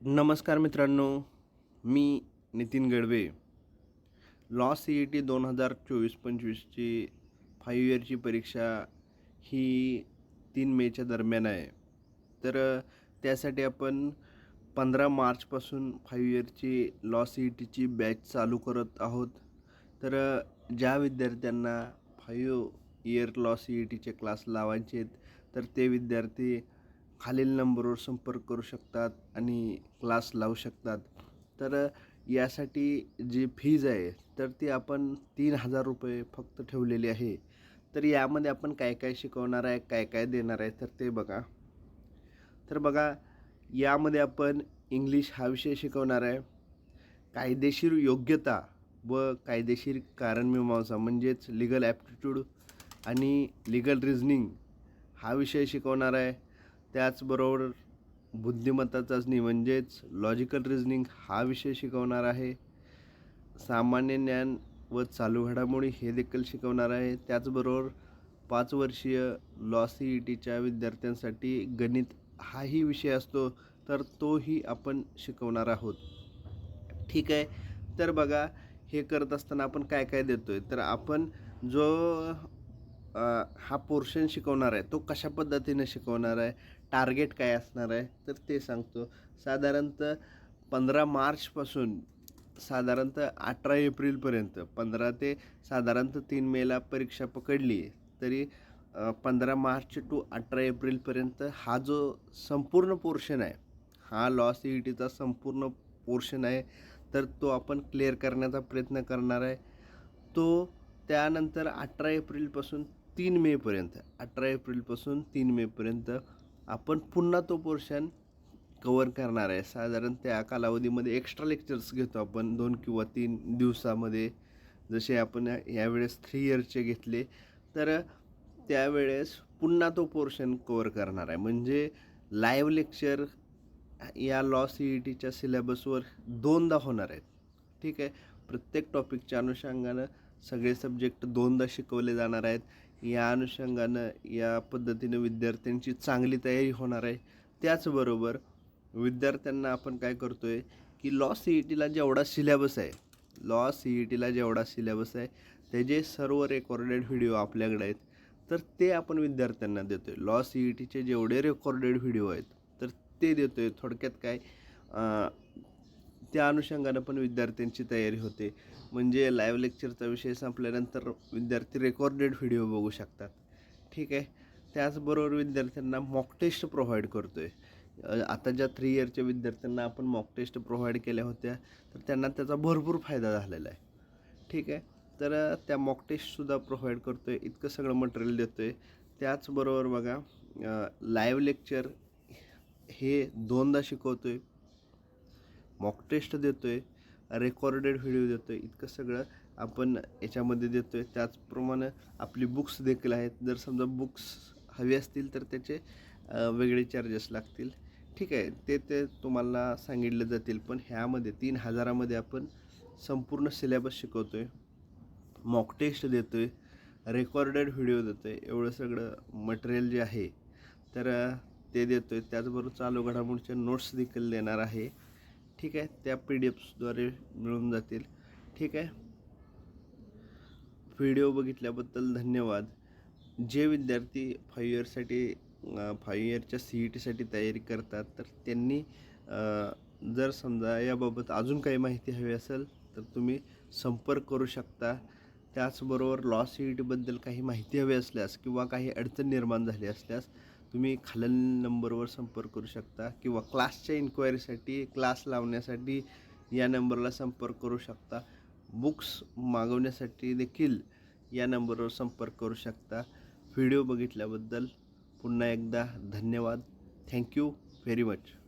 नमस्कार मित्रांनो मी Nitin Gadve. Law C E T दोन हजार चोवीस पंचवीसची फाईव्ह इयरची परीक्षा ही तीन मेच्या दरम्यान आहे. तर त्यासाठी आपण पंधरा मार्चपासून फाईव्ह इयरची लॉ सी ई टीची बॅच चालू करत आहोत. तर ज्या विद्यार्थ्यांना five year law C E टीचे क्लास लावायचे आहेत तर ते विद्यार्थी खालील नंबरवर संपर्क करू शकतात आणि क्लास लावू शकतात. तर यासाठी जी फीज आहे तर ती आपण तीन हजार रुपये फक्त ठेवलेली आहे. तर यामध्ये आपण काय काय शिकवणार आहे काय काय देणार आहे तर ते बघा. तर बघा यामध्ये आपण इंग्लिश हा विषय शिकवणार आहे. कायदेशीर योग्यता व कायदेशीर कारणमीमांसा म्हणजेच लिगल ॲप्टिट्यूड आणि लिगल रिझनिंग हा विषय शिकवणार आहे. त्याचबरोबर बुद्धिमत्ता चाचणी म्हणजेच लॉजिकल रिझनिंग हा विषय शिकवणार आहे. सामान्य ज्ञान व चालू घडामोडी हे देखील शिकवणार आहे. त्याचबरोबर पाच वर्षीय लॉ सी ई टीच्या विद्यार्थ्यांसाठी गणित हाही विषय असतो तर तोही आपण शिकवणार आहोत. ठीक आहे. तर बघा हे करत असताना आपण काय काय देतो आहे तर आपण जो आ, हा पोर्शन शिकवणार आहे तो कशा पद्धतीने शिकवणार आहे? टार्गेट काय असणार आहे तर ते सांगतो. साधारणतः पंधरा मार्चपासून साधारणतः अठरा एप्रिलपर्यंत पंधरा ते साधारणतः तीन मेला परीक्षा पकडली तरी पंधरा मार्च टू अठरा एप्रिलपर्यंत हा जो संपूर्ण पोर्शन आहे हा लॉस ई टीचा संपूर्ण पोर्शन आहे तर तो आपण क्लिअर करण्याचा प्रयत्न करणार आहे. तो त्यानंतर अठरा एप्रिलपासून तीन मेपर्यंत अठरा एप्रिलपासून तीन मेपर्यंत आपण पुन्हा तो पोर्शन कवर करणार आहे. साधारण त्या कालावधीमध्ये एक्स्ट्रा लेक्चर्स घेतो आपण दोन किंवा तीन दिवसामध्ये. जसे आपण यावेळेस थ्री इयरचे घेतले तर त्यावेळेस पुन्हा तो पोर्शन कवर करणार आहे. म्हणजे लाईव्ह लेक्चर या लॉ सी ई टीच्या सिलेबसवर दोनदा होणार आहेत. ठीक आहे? प्रत्येक टॉपिकच्या अनुषंगानं सगळे सब्जेक्ट दोनदा शिकवले जाणार आहेत. या अनुषंगानं या पद्धतीनं विद्यार्थ्यांची चांगली तयारी होणार आहे. त्याचबरोबर विद्यार्थ्यांना आपण काय करतो आहे की लॉ सी ई टीला जेवढा सिलेबस आहे लॉ सी ई टीला जेवढा सिलेबस आहे त्याचे सर्व रेकॉर्डेड व्हिडिओ आपल्याकडे आहेत. तर ते आपण विद्यार्थ्यांना देतो आहे लॉ सी ई टीचे जेवढे रेकॉर्डेड व्हिडिओ आहेत तर ते देतो आहे थोडक्यात काय त्या अनुषंगानं पण विद्यार्थ्यांची तयारी होते. म्हणजे लाईव्ह लेक्चरचा विषय संपल्यानंतर विद्यार्थी रेकॉर्डेड व्हिडिओ बघू शकतात. ठीक आहे? त्याचबरोबर विद्यार्थ्यांना मॉक टेस्ट प्रोव्हाइड करतो आहे आता ज्या थ्री इयरच्या विद्यार्थ्यांना आपण मॉक टेस्ट प्रोव्हाइड केल्या होत्या तर त्यांना त्याचा भरपूर फायदा झालेला आहे. ठीक आहे? तर त्या मॉक टेस्टसुद्धा प्रोव्हाइड करतो आहे इतकं सगळं मटेरियल देतो आहे त्याचबरोबर बघा लाईव्ह लेक्चर हे दोनदा शिकवतो आहे मॉक टेस्ट देतो आहे रेकॉर्डेड व्हिडिओ देतो आहे इतकं सगळं आपण याच्यामध्ये देतो आहे त्याचप्रमाणे आपली बुक्स देखील आहेत. जर समजा बुक्स हवी असतील तर त्याचे वेगळे चार्जेस लागतील. ठीक आहे ते ते तुम्हाला सांगितलं जातील. पण ह्यामध्ये तीन हजारामध्ये आपण संपूर्ण सिलेबस शिकवतो आहे मॉक टेस्ट देतो आहे रेकॉर्डेड व्हिडिओ देतो आहे एवढं सगळं मटेरियल जे आहे तर ते देतो आहे त्याचबरोबर चालू घडामोडीच्या नोट्स देखील देणार आहे. ठीक आहे त्या पी डी एफ्सद्वारे मिळून जातील. ठीक आहे. व्हिडिओ बघितल्याबद्दल धन्यवाद. जे विद्यार्थी फाईव्ह इयरसाठी फाईव्ह इयरच्या सी ई टीसाठी तयारी करतात तर त्यांनी जर समजा याबाबत अजून काही माहिती हवी असेल तर तुम्ही संपर्क करू शकता. त्याचबरोबर लॉ सी ई टीबद्दल काही माहिती हवी असल्यास किंवा काही अडचण निर्माण झाली असल्यास तुम्ही खालील नंबरवर संपर्क करू शकता किंवा क्लासच्या इन्क्वायरीसाठी क्लास लावण्यासाठी या नंबरला संपर्क करू शकता. बुक्स मागवण्यासाठी देखील या नंबरवर संपर्क करू शकता. व्हिडिओ बघितल्याबद्दल पुन्हा एकदा धन्यवाद. Thank you very much.